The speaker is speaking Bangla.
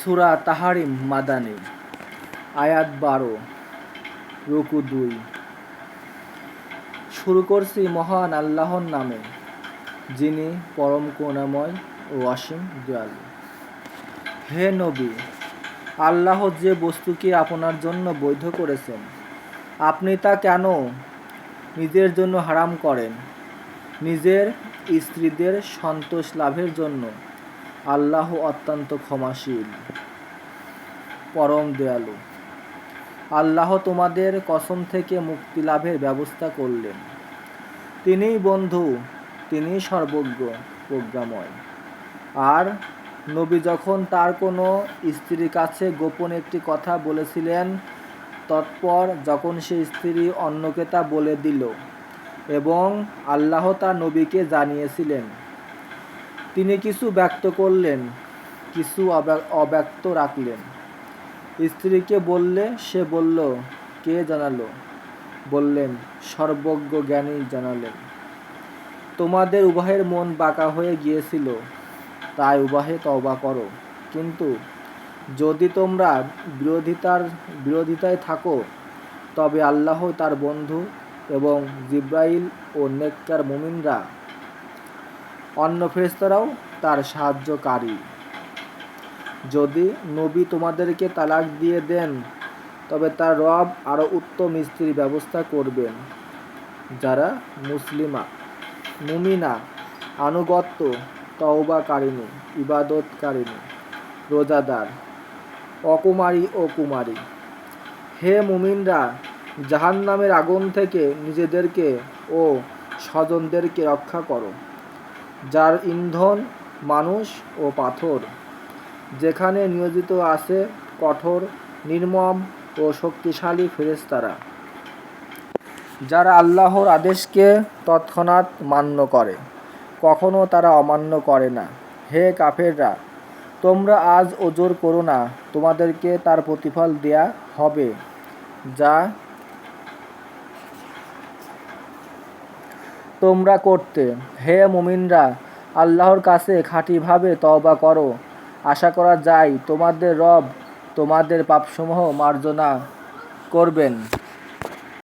সুরা তাহারিম মাদানী, আয়াত বারো, রুকু দুই। শুরু করছি মহান আল্লাহর নামে, যিনি পরম করুণাময় ও অসীম দয়ালু। হে নবী, আল্লাহ যে বস্তুকে আপনার জন্য বৈধ করেছেন, আপনি তা কেন নিজের জন্য হারাম করেন? নিজের স্ত্রীদের সন্তোষ লাভের জন্য আল্লাহ অত্যন্ত ক্ষমাশীল, পরম দয়ালু। আল্লাহ তোমাদের কসম থেকে মুক্তি লাভের ব্যবস্থা করলেন। তিনিই বন্ধু, তিনিই সর্বজ্ঞ, প্রজ্ঞাময়। আর নবী যখন তার কোনো স্ত্রীর কাছে গোপন একটি কথা বলেছিলেন, তৎপর যখন সে স্ত্রী অন্যকে তা বলে দিল এবং আল্লাহ তা নবীকে জানিয়েছিলেন তিনি কিছু ব্যক্ত করলেন, কিছু অব্যা- অব্যক্ত রাখলেন। স্ত্রীকে বললে, সে বলল, কে জানালো? বললেন, সর্বজ্ঞ জ্ঞানী জানালেন। তোমাদের উভয়ের মন বাঁকা হয়ে গিয়েছিল, তাই উভয়ে তওবা করো। কিন্তু যদি তোমরা বিরোধিতার বিরোধিতায় থাকো, তবে আল্লাহ তার বন্ধু এবং জিব্রাইল ও নেককার মুমিনরা অন্য ফেরেশতারাও তার সাহায্যকারী। যদি নবী তোমাদেরকে তালাক দিয়ে দেন, তবে তার রব আরও উত্তম স্ত্রীর ব্যবস্থা করবেন। যারা মুসলিমা, মুমিনা, আনুগত্য, তওবাকারিণী, ইবাদতকারিণী, রোজাদার, অকুমারী ও কুমারী, হে মুমিনরা, জাহান্নামের আগুন থেকে নিজেদেরকে ও স্বজনদেরকে রক্ষা করো। যার ইন্ধন, মানুষ ও পাথর, যেখানে নিয়োজিত আছে কঠোর, নির্মম ও শক্তিশালী ফেরেশতারা, যারা আল্লাহর আদেশকে তৎক্ষণাৎ মান্য করে। কখনো তারা অমান্য করে না। হে কাফেররা, তোমরা আজ ওজোর করো না। তোমাদেরকে তার প্রতিফল দেয়া হবে, যা তোমরা করতে। হে মুমিনরা, আল্লাহর কাছে খাঁটিভাবে তওবা করো। আশা করা যায় তোমাদের রব তোমাদের পাপসমূহ মার্জনা করবেন।